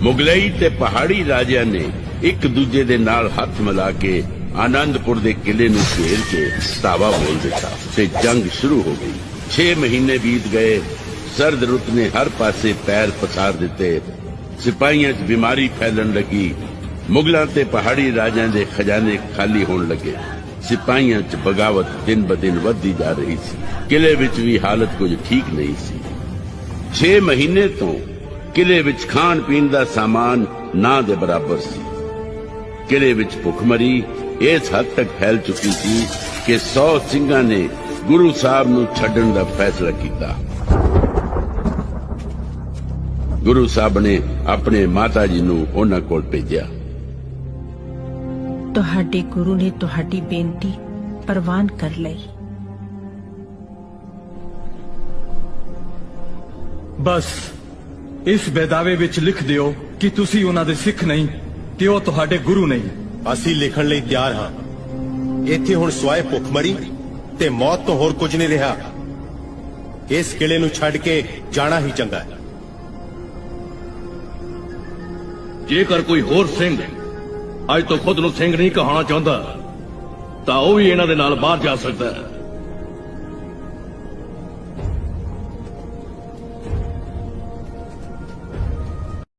ਮੁਗਲਈ ਤੇ ਪਹਾੜੀ ਰਾਜਿਆਂ ਨੇ ਇੱਕ ਦੂਜੇ ਦੇ ਨਾਲ ਹੱਥ ਮਿਲਾ ਕੇ ਆਨੰਦਪੁਰ ਦੇ ਕਿਲੇ ਨੂੰ ਘੇਰ ਕੇ ਧਾਵਾ ਬੋਲ ਦਿੱਤਾ ਤੇ ਜੰਗ ਸ਼ੁਰੂ ਹੋ ਗਈ। 6 ਮਹੀਨੇ ਬੀਤ ਗਏ। ਸਰਦ ਰੁੱਤ ਨੇ ਹਰ ਪਾਸੇ ਪੈਰ ਪਸਾਰ ਦਿੱਤੇ। ਸਿਪਾਹੀਆਂ 'ਚ ਬਿਮਾਰੀ ਫੈਲਣ ਲੱਗੀ। ਮੁਗਲਾਂ ਤੇ ਪਹਾੜੀ ਰਾਜਿਆਂ ਦੇ ਖਜ਼ਾਨੇ ਖਾਲੀ ਹੋਣ ਲੱਗੇ। ਸਿਪਾਹੀਆਂ 'ਚ ਬਗਾਵਤ ਦਿਨ ਬਦਿਨ ਵੱਧਦੀ ਜਾ ਰਹੀ ਸੀ। ਕਿਲੇ ਵਿੱਚ ਵੀ ਹਾਲਤ ਕੁਝ ਠੀਕ ਨਹੀਂ ਸੀ। 6 ਮਹੀਨੇ ਤੋਂ ਕਿਲੇ ਵਿੱਚ ਖਾਣ ਪੀਣ ਦਾ ਸਾਮਾਨ ਨਾ ਦੇ ਬਰਾਬਰ ਸੀ। ਕਿਲੇ ਵਿੱਚ ਭੁੱਖਮਰੀ ਇਸ ਹੱਦ ਤੱਕ ਫੈਲ ਚੁੱਕੀ ਸੀ ਕਿ 100 ਸਿੰਘਾਂ ਨੇ ਗੁਰੂ ਸਾਹਿਬ ਨੂੰ ਛੱਡਣ ਦਾ ਫੈਸਲਾ ਕੀਤਾ। ਗੁਰੂ ਸਾਹਿਬ ਨੇ ਆਪਣੇ ਮਾਤਾ ਜੀ ਨੂੰ ਉਹਨਾਂ ਕੋਲ ਭੇਜਿਆ। ਤੁਹਾਡੇ ਗੁਰੂ ਨੇ ਤੁਹਾਡੀ ਬੇਨਤੀ ਪ੍ਰਵਾਨ ਕਰ ਲਈ। ਬਸ ਇਸ ਬੇਦਾਵੇ ਵਿੱਚ ਲਿਖ ਦਿਓ ਕਿ ਤੁਸੀਂ ਉਹਨਾਂ ਦੇ ਸਿੱਖ ਨਹੀਂ ਤੇ ਉਹ ਤੁਹਾਡੇ ਗੁਰੂ ਨਹੀਂ। ਅਸੀਂ ਲਿਖਣ ਲਈ ਤਿਆਰ ਹਾਂ। ਇੱਥੇ ਹੁਣ ਸਵਾਏ ਭੁੱਖਮਰੀ ਤੇ ਮੌਤ ਤੋਂ ਹੋਰ ਕੁਝ ਨਹੀਂ ਰਿਹਾ। ਇਸ ਕਿਲੇ ਨੂੰ ਛੱਡ ਕੇ ਜਾਣਾ ਹੀ ਚੰਗਾ ਹੈ। ਜੇਕਰ ਕੋਈ ਹੋਰ ਸਿੰਘ ਅੱਜ ਤੋਂ ਖੁਦ ਨੂੰ ਸਿੰਘ ਨਹੀਂ ਕਹਾਉਣਾ ਚਾਹੁੰਦਾ ਤਾਂ ਉਹ ਵੀ ਇਹਨਾਂ ਦੇ ਨਾਲ ਬਾਹਰ ਜਾ ਸਕਦਾ ਹੈ।